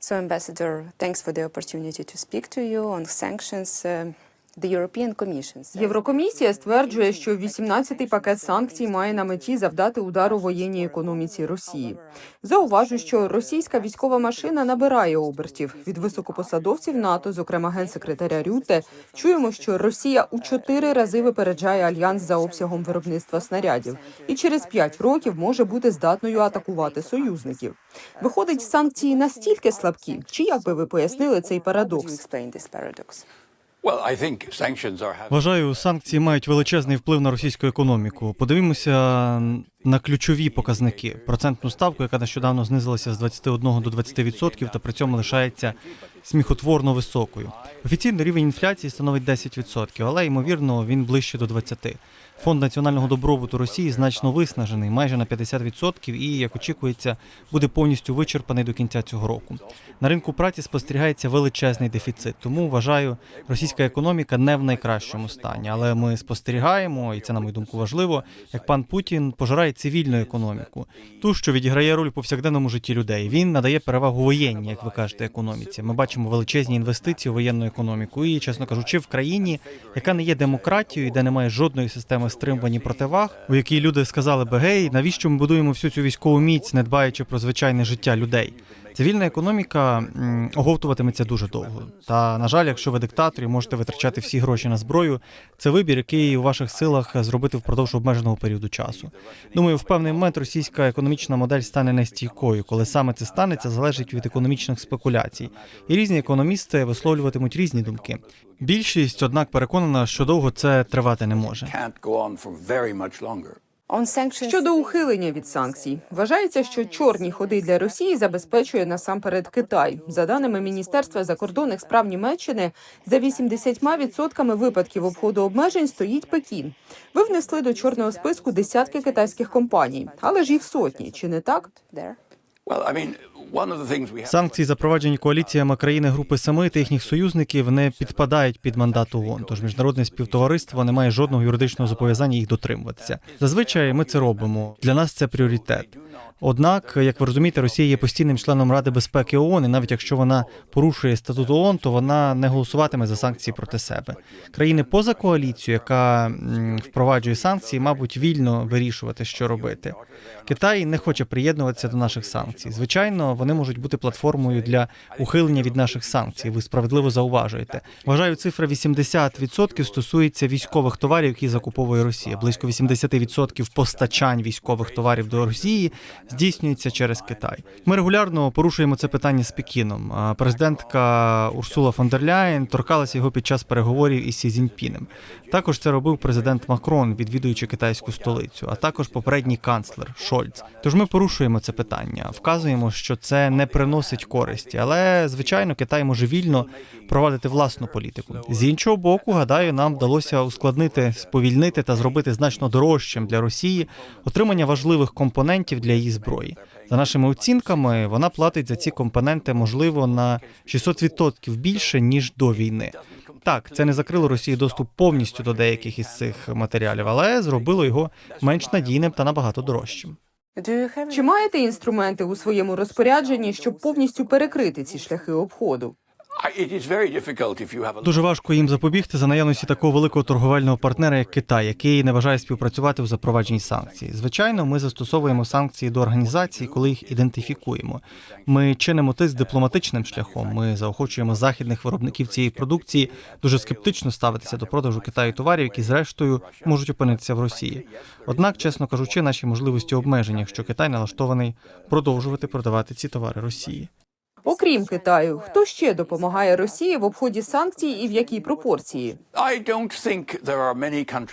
So, Ambassador, thanks for the opportunity to speak to you on sanctions. Uh, the European Commission says Єврокомісія стверджує, що 18-й пакет санкцій має на меті завдати удару воєнній економіці Росії. Зауважу, що російська військова машина набирає обертів від високопосадовців НАТО, зокрема генсекретаря Рюте. Чуємо, що Росія у чотири рази випереджає альянс за обсягом виробництва снарядів, і через п'ять років може бути здатною атакувати союзників. Виходить, санкції настільки слабкі, чи як би ви пояснили цей парадокс? Вважаю, санкції мають величезний вплив на російську економіку. Подивімося на ключові показники: процентну ставку, яка нещодавно знизилася з 21 до 20%, та при цьому лишається сміхотворно високою. Офіційний рівень інфляції становить 10%, але ймовірно він ближче до 20%. Фонд національного добробуту Росії значно виснажений, майже на 50%, і як очікується, буде повністю вичерпаний до кінця цього року. На ринку праці спостерігається величезний дефіцит. Тому вважаю, російська економіка не в найкращому стані. Але ми спостерігаємо, і це на мою думку важливо, як пан Путін пожирає цивільну економіку, ту, що відіграє роль у повсякденному житті людей. Він надає перевагу воєнній, як ви кажете, економіці. Ми бачимо величезні інвестиції у воєнну економіку. І, чесно кажучи, в країні, яка не є демократією, де немає жодної системи стримувань і противаг, у якій люди сказали би гей, навіщо ми будуємо всю цю військову міць, не дбаючи про звичайне життя людей. Цивільна економіка оговтуватиметься дуже довго. Та на жаль, якщо ви диктатор і можете витрачати всі гроші на зброю, це вибір, який у ваших силах зробити впродовж обмеженого періоду часу. Думаю, в певний момент російська економічна модель стане нестійкою. Коли саме це станеться, залежить від економічних спекуляцій. І різні економісти висловлюватимуть різні думки. Більшість, однак, переконана, що довго це тривати не може. Щодо ухилення від санкцій, вважається, що чорні ходи для Росії забезпечує насамперед Китай. За даними Міністерства закордонних справ Німеччини, за 80% випадків обходу обмежень стоїть Пекін. Ви внесли до чорного списку десятки китайських компаній, але ж їх сотні, чи не так? Санкції, запроваджені коаліціями країни Групи Семи та їхніх союзників, не підпадають під мандат ООН, тож міжнародне співтовариство не має жодного юридичного зобов'язання їх дотримуватися. Зазвичай ми це робимо. Для нас це пріоритет. Однак, як ви розумієте, Росія є постійним членом Ради безпеки ООН, і навіть якщо вона порушує статут ООН, то вона не голосуватиме за санкції проти себе. Країни поза коаліцією, яка впроваджує санкції, мабуть, вільно вирішувати, що робити. Китай не хоче приєднуватися до наших санкцій. Звичайно, вони можуть бути платформою для ухилення від наших санкцій. Ви справедливо зауважуєте. Вважаю, цифра 80% стосується військових товарів, які закуповує Росія. Близько 80% постачань військових товарів до Росії здійснюється через Китай. Ми регулярно порушуємо це питання з Пекіном. Президентка Урсула фон дер Ляєн торкалася його під час переговорів із Сі Цзіньпінем. Також це робив президент Макрон, відвідуючи китайську столицю, а також попередній канцлер Шольц. Тож ми порушуємо це питання, вказуємо, що це не приносить користі, але звичайно Китай може вільно провадити власну політику. З іншого боку, гадаю, нам вдалося ускладнити, сповільнити та зробити значно дорожчим для Росії отримання важливих компонентів для її зброї. За нашими оцінками, вона платить за ці компоненти, можливо, на 600% більше ніж до війни. Так, це не закрило Росії доступ повністю до деяких із цих матеріалів, але зробило його менш надійним та набагато дорожчим. Чи маєте інструменти у своєму розпорядженні, щоб повністю перекрити ці шляхи обходу? Дуже важко їм запобігти за наявності такого великого торговельного партнера, як Китай, який не бажає співпрацювати у запровадженні санкцій. Звичайно, ми застосовуємо санкції до організацій, коли їх ідентифікуємо. Ми чинимо тиск дипломатичним шляхом. Ми заохочуємо західних виробників цієї продукції дуже скептично ставитися до продажу Китаю товарів, які зрештою можуть опинитися в Росії. Однак, чесно кажучи, наші можливості обмежені, якщо Китай налаштований продовжувати продавати ці товари Росії. Окрім Китаю, хто ще допомагає Росії в обході санкцій і в якій пропорції?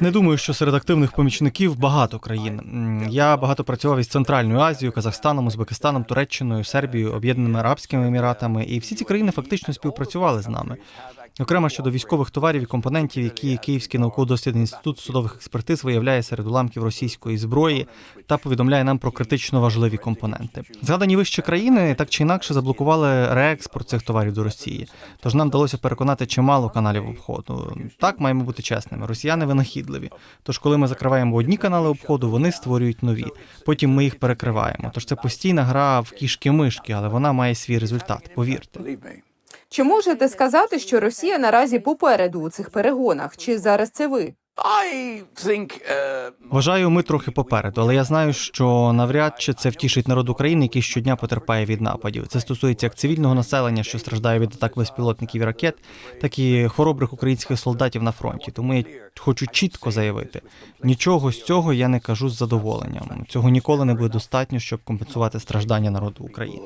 Не думаю, що серед активних помічників багато країн. Я багато працював із Центральною Азією, Казахстаном, Узбекистаном, Туреччиною, Сербією, Об'єднаними Арабськими Еміратами, і всі ці країни фактично співпрацювали з нами. Окремо щодо військових товарів і компонентів, які Київський науково-дослідний інститут судових експертиз виявляє серед уламків російської зброї та повідомляє нам про критично важливі компоненти. Згадані вище країни так чи інакше заблокували реекспорт цих товарів до Росії. Тож нам вдалося переконати чимало каналів обходу. Так маємо бути чесними. Росіяни винахідливі. Тож, коли ми закриваємо одні канали обходу, вони створюють нові. Потім ми їх перекриваємо. Тож це постійна гра в кішки-мишки, але вона має свій результат. Повірте. Чи можете сказати, що Росія наразі попереду у цих перегонах? Чи зараз це ви? Uh, Вважаю, ми трохи попереду, але я знаю, що навряд чи це втішить народ України, який щодня потерпає від нападів. Це стосується як цивільного населення, що страждає від атак безпілотників і ракет, так і хоробрих українських солдатів на фронті. Тому я хочу чітко заявити: нічого з цього я не кажу з задоволенням. Цього ніколи не буде достатньо, щоб компенсувати страждання народу України.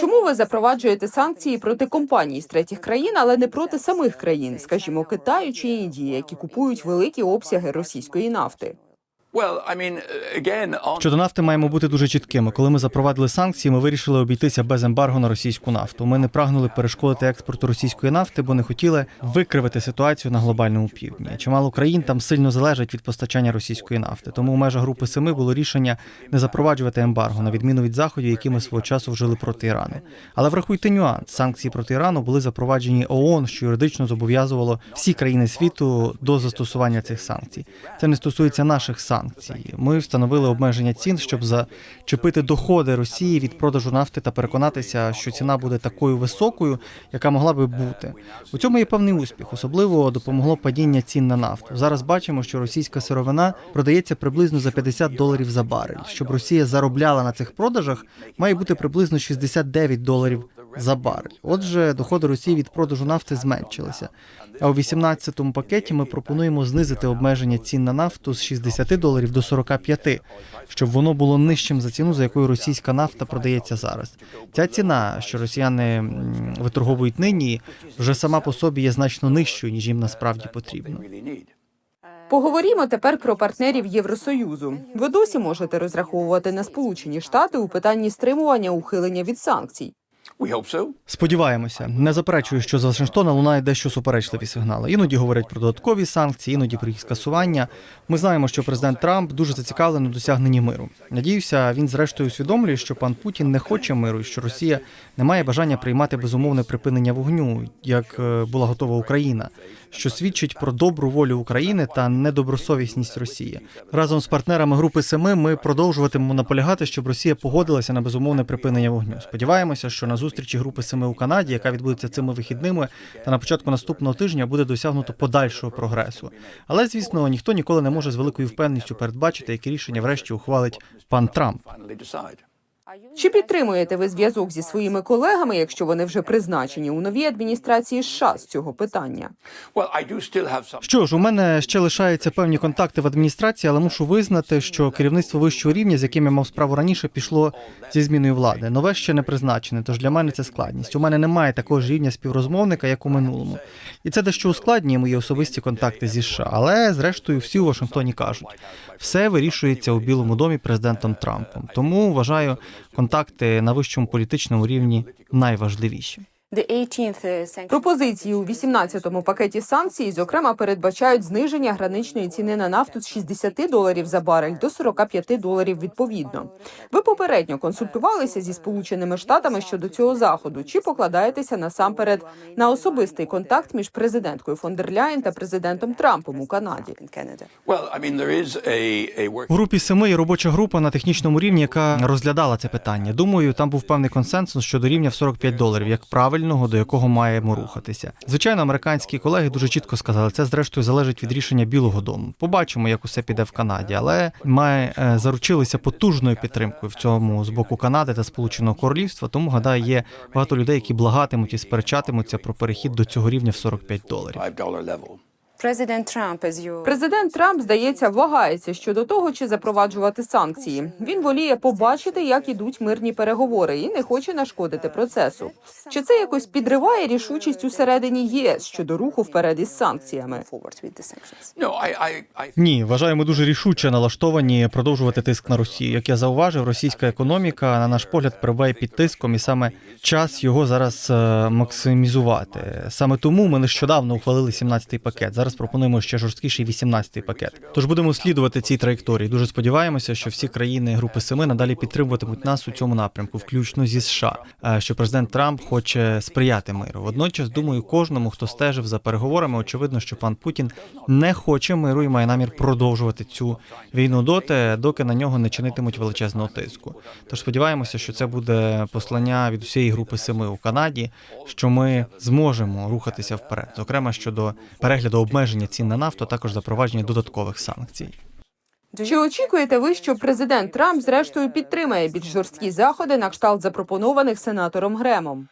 Чому ви запроваджуєте санкції проти компаній з третіх країн, але не проти самих країн, скажімо, Китаю чи Індії, які купують великі обсяги російської нафти? Щодо нафти маємо бути дуже чіткими. Коли ми запровадили санкції, ми вирішили обійтися без ембарго на російську нафту. Ми не прагнули перешкодити експорту російської нафти, бо не хотіли викривити ситуацію на глобальному півдні. Чимало країн там сильно залежать від постачання російської нафти. Тому у межах групи семи було рішення не запроваджувати ембарго, на відміну від заходів, які ми свого часу вжили проти Ірану. Але врахуйте нюанс: санкції проти Ірану були запроваджені ООН, що юридично зобов'язувало всі країни світу до застосування цих санкцій. Це не стосується наших санкцій. Ми встановили обмеження цін, щоб зачепити доходи Росії від продажу нафти та переконатися, що ціна буде такою високою, яка могла би бути. У цьому є певний успіх. Особливо допомогло падіння цін на нафту. Зараз бачимо, що російська сировина продається приблизно за 50 доларів за барель. Щоб Росія заробляла на цих продажах, має бути приблизно 69 доларів за барель. Отже, доходи Росії від продажу нафти зменшилися. А у 18-му пакеті ми пропонуємо знизити обмеження цін на нафту з 60 доларів до 45, щоб воно було нижчим за ціну, за якою російська нафта продається зараз. Ця ціна, що росіяни виторговують нині, вже сама по собі є значно нижчою, ніж їм насправді потрібно. Поговоримо тепер про партнерів Євросоюзу. Ви досі можете розраховувати на Сполучені Штати у питанні стримування ухилення від санкцій. Сподіваємося, не заперечую, що з Вашингтона лунає дещо суперечливі сигнали. Іноді говорять про додаткові санкції, іноді про їх скасування. Ми знаємо, що президент Трамп дуже зацікавлений у досягненні миру. Надіюся, він зрештою усвідомлює, що пан Путін не хоче миру, і що Росія не має бажання приймати безумовне припинення вогню, як е, була готова Україна, що свідчить про добру волю України та недобросовісність Росії. Разом з партнерами групи Семи ми продовжуватимемо наполягати, щоб Росія погодилася на безумовне припинення вогню. Сподіваємося, що на зустрічі групи Семи у Канаді, яка відбудеться цими вихідними, та на початку наступного тижня буде досягнуто подальшого прогресу. Але звісно, ніхто ніколи не може з великою впевненістю передбачити, які рішення врешті ухвалить пан Трамп. Чи підтримуєте ви зв'язок зі своїми колегами, якщо вони вже призначені у новій адміністрації США з цього питання? Що ж, у мене ще лишаються певні контакти в адміністрації, але мушу визнати, що керівництво вищого рівня, з яким я мав справу раніше, пішло зі зміною влади. Нове ще не призначене, тож для мене це складність. У мене немає такого ж рівня співрозмовника, як у минулому. І це дещо ускладнює мої особисті контакти зі США. Але зрештою всі у Вашингтоні кажуть, все вирішується у Білому домі президентом Трампом. Тому вважаю контакти на вищому політичному рівні найважливіші. The 18th sanction Пропозиції у 18-му пакеті санкцій, зокрема, передбачають зниження граничної ціни на нафту з 60 доларів за барель до 45 доларів відповідно. Ви попередньо консультувалися зі Сполученими Штатами щодо цього заходу. Чи покладаєтеся насамперед на особистий контакт між президенткою фон дер Ляєн та президентом Трампом у Канаді? У групі семи є робоча група на технічному рівні, яка розглядала це питання. Думаю, там був певний консенсус щодо рівня в 45 доларів, як правильного, до якого маємо рухатися. Звичайно, американські колеги дуже чітко сказали, це зрештою залежить від рішення Білого Дому. Побачимо, як усе піде в Канаді, але ми е, заручилися потужною підтримкою в цьому з боку Канади та Сполученого Королівства. Тому гадаю, є багато людей, які благатимуть і сперечатимуться про перехід до цього рівня в 45 доларів. $5 level. President Trump, as you Президент Трамп, здається, вагається щодо того, чи запроваджувати санкції. Він воліє побачити, як ідуть мирні переговори, і не хоче нашкодити процесу. Чи це якось підриває рішучість усередині ЄС щодо руху вперед із санкціями? I Ні, вважаю, ми дуже рішуче налаштовані продовжувати тиск на Росію. Як я зауважив, російська економіка, на наш погляд, перебуває під тиском, і саме час його зараз е, максимізувати. Саме тому ми нещодавно ухвалили 17-й пакет. Зараз пропонуємо ще жорсткіший 18-й пакет. Тож будемо слідувати цій траєкторії. Дуже сподіваємося, що всі країни Групи Семи надалі підтримуватимуть нас у цьому напрямку, включно зі США. Е, Що президент Трамп хоче сприяти миру. Водночас, думаю, кожному, хто стежив за переговорами, очевидно, що пан Путін не хоче миру і має намір продовжувати цю війну доти, доки на нього не чинитимуть величезного тиску. Тож сподіваємося, що це буде послання від усієї групи семи у Канаді, що ми зможемо рухатися вперед, зокрема щодо перегляду обмеження цін на нафту, а також запровадження додаткових санкцій. Чи очікуєте ви, що президент Трамп зрештою підтримає більш жорсткі заходи на кшталт запропонованих сенатором Гремом?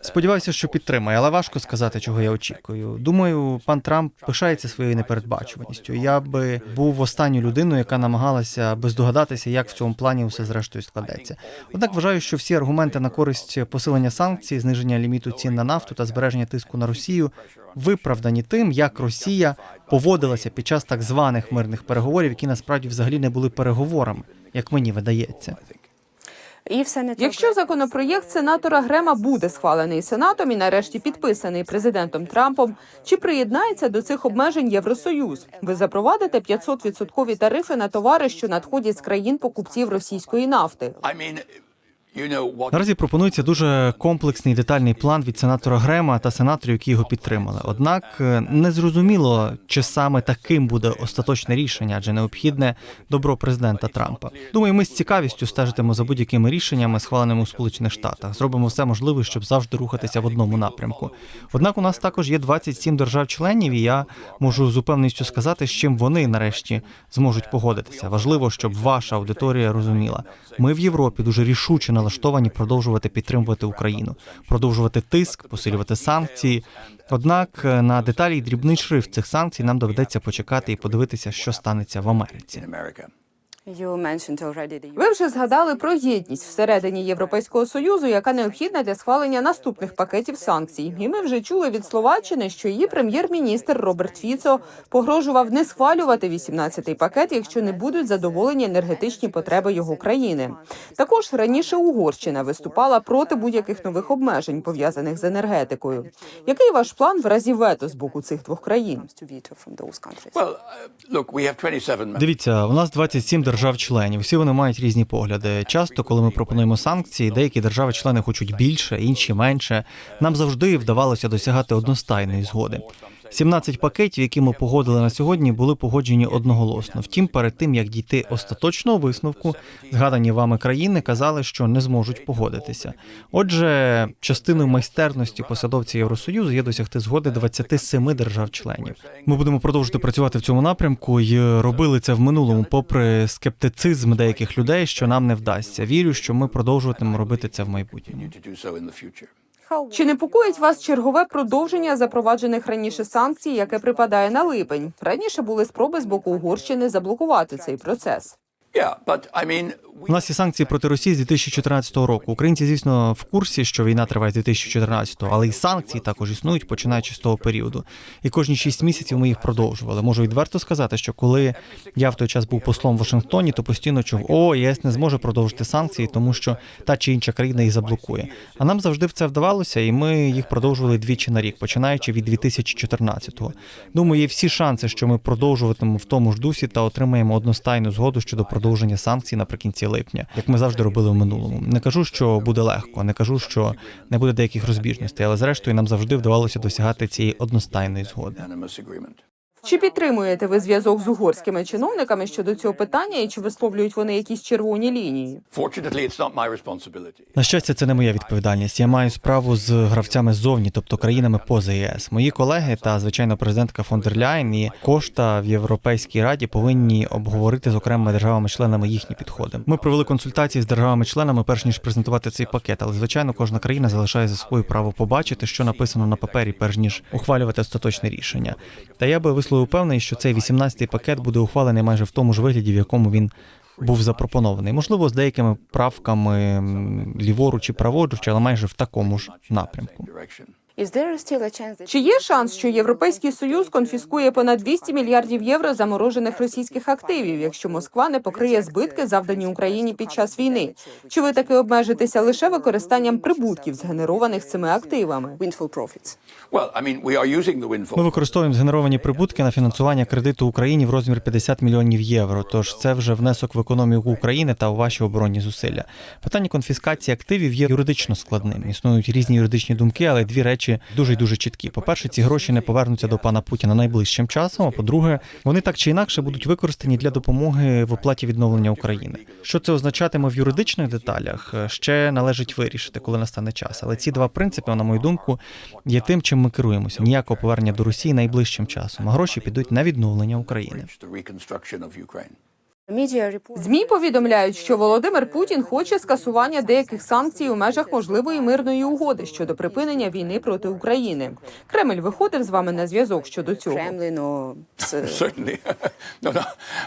Сподіваюся, що підтримає, але важко сказати, чого я очікую. Думаю, пан Трамп пишається своєю непередбачуваністю. Я би був останньою людиною, яка намагалася би здогадатися, як в цьому плані усе зрештою складеться. Однак вважаю, що всі аргументи на користь посилення санкцій, зниження ліміту цін на нафту та збереження тиску на Росію виправдані тим, як Росія поводилася під час так званих мирних переговорів, які насправді взагалі не були переговорами, як мені видається. If не Якщо законопроєкт сенатора Грема буде схвалений сенатом і нарешті підписаний президентом Трампом, чи приєднається до цих обмежень Євросоюз? Ви запровадите 500% тарифи на товари, що надходять з країн покупців російської нафти. Наразі пропонується дуже комплексний детальний план від сенатора Грема та сенаторів, які його підтримали. Однак е, не зрозуміло, чи саме таким буде остаточне рішення, адже необхідне добро президента Трампа. Думаю, ми з цікавістю стежитимо за будь-якими рішеннями, схваленими у Сполучених Штатах. Зробимо все можливе, щоб завжди рухатися в одному напрямку. Однак у нас також є 27 держав-членів, і я можу з упевненістю сказати, з чим вони нарешті зможуть погодитися. Важливо, щоб ваша аудиторія розуміла. Ми в Європі дуже рішуче налаштовані продовжувати підтримувати Україну, продовжувати тиск, посилювати санкції. Однак е, на деталі й дрібний шрифт цих санкцій нам доведеться почекати і подивитися, що станеться в Америці. Ви вже згадали про єдність всередині Європейського союзу, яка необхідна для схвалення наступних пакетів санкцій. І ми вже чули від Словаччини, що її прем'єр-міністр Роберт Фіцо погрожував не схвалювати 18-й пакет, якщо не будуть задоволені енергетичні потреби його країни. Також раніше Угорщина виступала проти будь-яких нових обмежень пов'язаних з енергетикою. Який ваш план в разі вето з боку цих двох країн? uh, look, we have 27 members. Дивіться, у нас 27 держав-членів. Всі вони мають різні погляди. Часто, коли ми пропонуємо санкції, деякі держави-члени хочуть більше, інші менше. Нам завжди вдавалося досягати одностайної згоди. 17 пакетів, які ми погодили на сьогодні, були погоджені одноголосно. Втім, перед тим як дійти остаточного висновку, згадані вами країни казали, що не зможуть погодитися. Отже, частиною майстерності посадовців Євросоюзу є досягти згоди 27 держав-членів. Ми будемо продовжувати працювати в цьому напрямку і робили це в минулому, попри скептицизм деяких людей, що нам не вдасться. Вірю, що ми продовжуватимемо робити це в майбутньому. Чи непокоїть вас чергове продовження запроваджених раніше санкцій, яке припадає на липень? Раніше були спроби з боку Угорщини заблокувати цей процес. У нас є санкції проти Росії з 2014 року. Українці, звісно, в курсі, що війна триває з 2014, але і санкції також існують, починаючи з того періоду. І кожні шість місяців ми їх продовжували. Можу відверто сказати, що коли я в той час був послом в Вашингтоні, то постійно чув, о, ЄС не зможе продовжити санкції, тому що та чи інша країна їх заблокує. А нам завжди в це вдавалося, і ми їх продовжували двічі на рік, починаючи від 2014-го. Думаю, є всі шанси, що ми продовжуватимемо в тому ж дусі та отримаємо одностайну згоду щодо продовження санкцій наприкінці липня, як ми завжди робили в минулому. Не кажу, що буде легко, не кажу, що не буде деяких розбіжностей, але зрештою нам завжди вдавалося досягати цієї одностайної згоди. Чи підтримуєте ви зв'язок з угорськими чиновниками щодо цього питання, і чи висловлюють вони якісь червоні лінії? На щастя, це не моя відповідальність. Я маю справу з гравцями ззовні, тобто країнами поза ЄС. Мої колеги та звичайно президентка фон дер Ляйн і Кошта в Європейській раді повинні обговорити з окремими державами-членами їхні підходи. Ми провели консультації з державами-членами, перш ніж презентувати цей пакет. Але звичайно, кожна країна залишає за собою право побачити, що написано на папері, перш ніж ухвалювати остаточне рішення. Та я би висловив певний, що цей 18-й пакет буде ухвалений майже в тому ж вигляді, в якому він був запропонований. Можливо, з деякими правками ліворуч і праворуч, але майже в такому ж напрямку. Direction. Is there still a chance that Чи є шанс, що Європейський Союз конфіскує понад 200 мільярдів євро заморожених російських активів, якщо Москва не покриє збитки, завдані Україні під час війни? Чи ви таки обмежитеся лише використанням прибутків, згенерованих цими активами? windfall profits? Well, I mean, we are using the Ми використовуємо згенеровані прибутки на фінансування кредиту Україні в розмір 50 мільйонів євро. Тож це вже внесок в економіку України та у ваші оборонні зусилля. Питання конфіскації активів є юридично складним. Існують різні юридичні думки, але дві речі дуже й дуже чіткі. По-перше, ці гроші не повернуться до пана Путіна найближчим часом. А по-друге, вони так чи інакше будуть використані для допомоги в оплаті відновлення України. Що це означатиме в юридичних деталях, е, ще належить вирішити, коли настане час. Але ці два принципи, на мою думку, є тим, чим ми керуємося. Ніякого повернення до Росії найближчим часом. А гроші підуть на відновлення України. ЗМІ повідомляють, що Володимир Путін хоче скасування деяких санкцій у межах можливої мирної угоди щодо припинення війни проти України. Кремль виходив з вами на зв'язок щодо цього. No, no.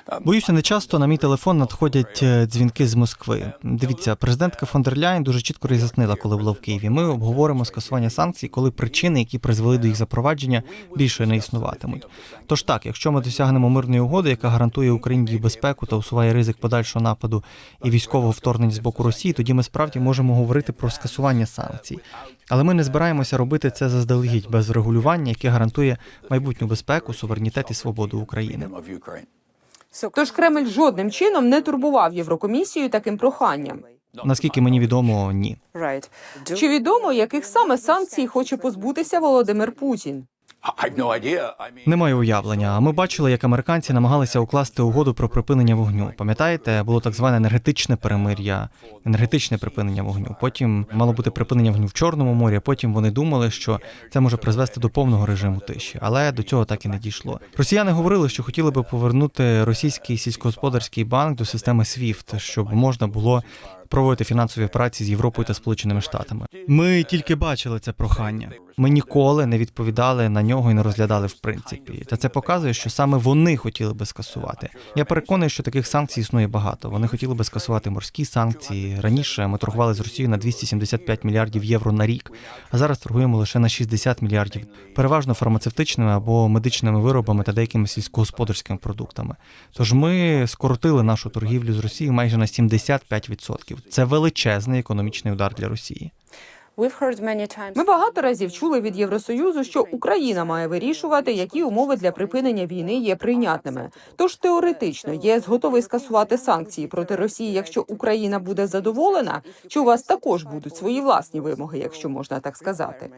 Um, Боюся, не часто на мій телефон надходять е, дзвінки з Москви. Дивіться, президентка фон дер Ляйн дуже чітко роз'яснила, коли була в Києві. Ми обговоримо скасування санкцій, коли причини, які призвели до їх запровадження, більше не існуватимуть. Тож так, якщо ми досягнемо мирної угоди, яка гарантує Україні безпеку та усуває ризик подальшого нападу і військового вторгнення з боку Росії, тоді ми справді можемо говорити про скасування санкцій. Але ми не збираємося робити це заздалегідь без регулювання, яке гарантує майбутню безпеку, суверенітет і свободу України. Тож Кремль жодним чином не турбував Єврокомісію таким проханням. Наскільки мені відомо, ні. Чи відомо, яких саме санкцій хоче позбутися Володимир Путін? Немає уявлення. Ми бачили, як американці намагалися укласти угоду про припинення вогню. Пам'ятаєте, було так зване енергетичне перемир'я, енергетичне припинення вогню. Потім мало бути припинення вогню в Чорному морі. Потім вони думали, що це може призвести до повного режиму тиші, але до цього так і не дійшло. Росіяни говорили, що хотіли би повернути російський сільськогосподарський банк до системи SWIFT, щоб можна було проводити фінансові операції з Європою та Сполученими Штатами. Ми тільки бачили це прохання. Ми ніколи не відповідали на нього і не розглядали в принципі. Та це показує, що саме вони хотіли би скасувати. Я переконаний, що таких санкцій існує багато. Вони хотіли би скасувати морські санкції. Раніше ми торгували з Росією на 275 мільярдів євро на рік, а зараз торгуємо лише на 60 мільярдів, переважно фармацевтичними або медичними виробами та деякими сільськогосподарськими продуктами. Тож ми скоротили нашу торгівлю з Росією майже на 75%. Це величезний економічний удар для Росії. Ми багато разів чули від Євросоюзу, що Україна має вирішувати, які умови для припинення війни є прийнятними. Тож теоретично ЄС готовий скасувати санкції проти Росії, якщо Україна буде задоволена, чи у вас також будуть свої власні вимоги, якщо можна так сказати.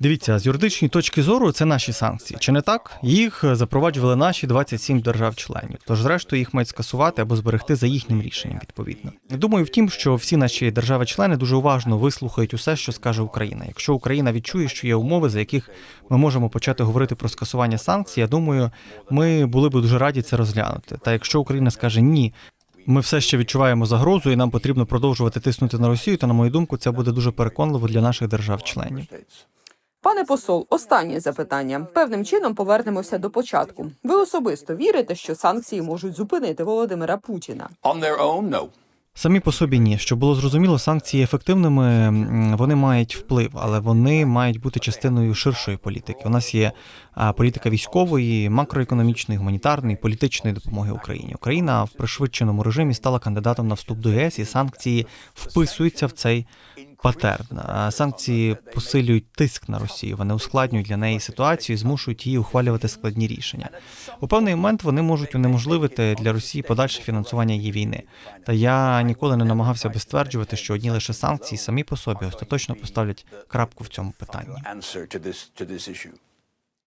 Дивіться, з юридичної точки зору це наші санкції. Чи не так? Їх запроваджували наші 27 держав-членів. Тож, зрештою, їх мають скасувати або зберегти за їхнім рішенням. Відповідно, думаю, втім, що всі наші держави-члени дуже уважно вислухають усе, що скаже Україна. Якщо Україна відчує, що є умови, за яких ми можемо почати говорити про скасування санкцій, я думаю, ми були б дуже раді це розглянути. Та якщо Україна скаже ні. Ми все ще відчуваємо загрозу, і нам потрібно продовжувати тиснути на Росію. Та на мою думку, це буде дуже переконливо для наших держав-членів. Пане посол, останнє запитання. Певним чином повернемося до початку. Ви особисто вірите, що санкції можуть зупинити Володимира Путіна? On their own, no. Самі по собі ні. Щоб було зрозуміло, санкції ефективними вони мають вплив, але вони мають бути частиною ширшої політики. У нас є політика військової, макроекономічної, гуманітарної, політичної допомоги Україні. Україна в пришвидшеному режимі стала кандидатом на вступ до ЄС, і санкції вписуються в цей патерн. Санкції посилюють тиск на Росію. Вони ускладнюють для неї ситуацію, і змушують її ухвалювати складні рішення. У певний момент вони можуть унеможливити для Росії подальше фінансування її війни. Та я ніколи не намагався би стверджувати, що одні лише санкції самі по собі остаточно поставлять крапку в цьому питанні.